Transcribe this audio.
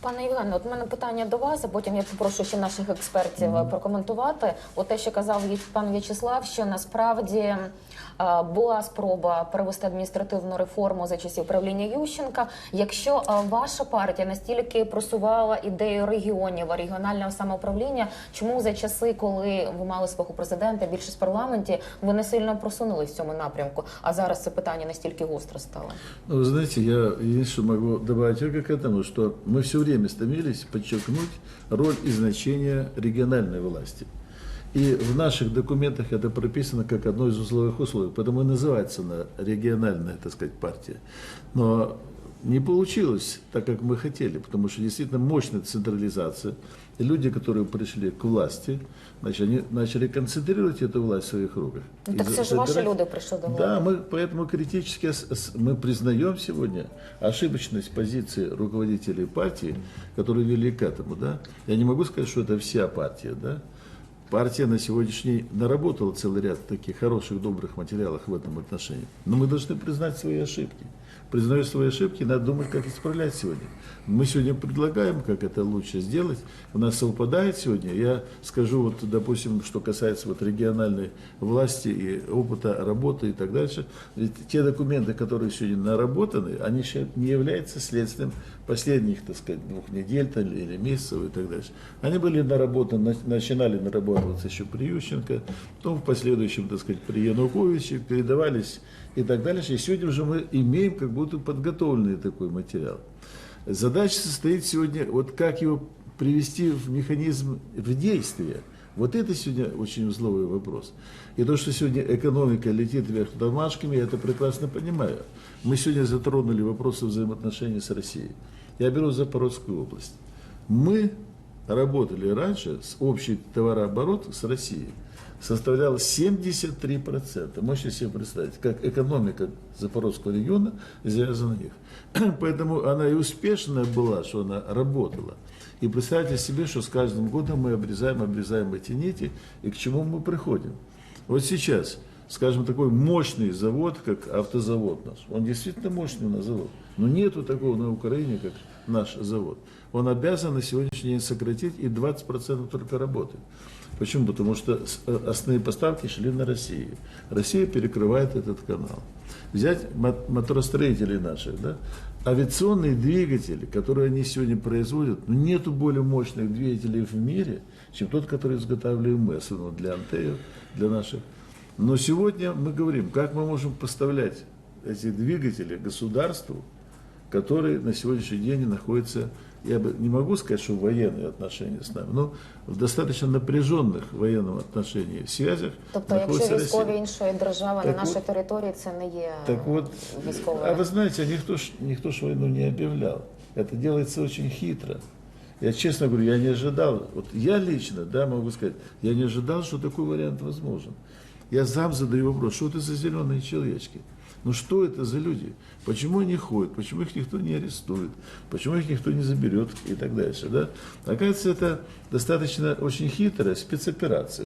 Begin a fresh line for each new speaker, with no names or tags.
Пане Євгене, от у мене питання до вас, а потім я попрошу ще наших експертів е, прокоментувати. От те, що казав В'я- пан В'ячеслав, що насправді е, була спроба перевести адміністративну реформу за часів правління Ющенка. Якщо е, ваша партія настільки просувала ідею регіонів, регіонального самоуправління, чому за часи, коли ви мали свого президента, більшість в парламенті, ви не сильно просунулись в цьому напрямку? А зараз це питання настільки гостро стало?
Ну, вы знаете, я единственное, что могу добавить только к этому, что мы все время стремились подчеркнуть роль и значение региональной власти. И в наших документах это прописано как одно из узловых условий, поэтому и называется она региональная, так сказать, партия. Но не получилось так, как мы хотели, потому что действительно мощная централизация. И люди, которые пришли к власти, значит, они начали концентрировать эту власть в своих руках.
Ну, так все же ваши люди пришли до власти.
Да, мы поэтому критически мы признаем сегодня ошибочность позиции руководителей партии, которые вели к этому. Да? Я не могу сказать, что это вся партия. Да? Партия на сегодняшний день наработала целый ряд таких хороших, добрых материалов в этом отношении. Но мы должны признать свои ошибки. Признаю свои ошибки, надо думать, как исправлять сегодня. Мы сегодня предлагаем, как это лучше сделать. У нас совпадает сегодня. Я скажу, вот, допустим, что касается вот региональной власти и опыта работы и так дальше. Ведь те документы, которые сегодня наработаны, они еще не являются следствием последних, так сказать, двух недель там, или месяцев и так дальше. Они были наработаны, на- начинали нарабатываться еще при Ющенко, потом в последующем, так сказать, при Януковиче, передавались и так дальше. И сегодня уже мы имеем как будто подготовленный такой материал. Задача состоит сегодня, вот как его привести в механизм в действие. Вот это сегодня очень узловой вопрос. И то, что сегодня экономика летит вверх тормашками, я это прекрасно понимаю. Мы сегодня затронули вопросы взаимоотношений с Россией. Я беру Запорожскую область. Мы работали раньше общий товарооборот с Россией составлял 73%. Можете себе представить, как экономика Запорожского региона завязана на них. Поэтому она и успешная была, что она работала. И представьте себе, что с каждым годом мы обрезаем, обрезаем эти нити, и к чему мы приходим. Вот сейчас, скажем, такой мощный завод, как автозавод наш, он действительно мощный у нас завод, но нету такого на Украине, как наш завод. Он обязан на сегодняшний день сократить и 20% только работает. Почему? Потому что э, основные поставки шли на Россию. Россия перекрывает этот канал. Взять мо- моторостроителей наших, да? авиационные двигатели, которые они сегодня производят, ну, нету более мощных двигателей в мире, чем тот, который изготавливаем мы, особенно для Антеев, для наших. Но сегодня мы говорим, как мы можем поставлять эти двигатели государству, которые на сегодняшний день находятся, я бы не могу сказать, что в военные отношения с нами, но в достаточно напряженных в военном отношении связях
Тобто, якщо
находится
військові
Россия.
іншої держави
Так
на нашій
от-
території, це не є
Так вот,
військовою.
а вы знаете, никто ж, никто ж войну не объявлял. Это делается очень хитро. Я честно говорю, я не ожидал, вот я лично, да, могу сказать, я не ожидал, что такой вариант возможен. Я сам задаю вопрос, что это за зеленые человечки? Ну что это за люди? Почему они ходят? Почему их никто не арестует? Почему их никто не заберет и так дальше? Да? Оказывается, это достаточно очень хитрая спецоперация.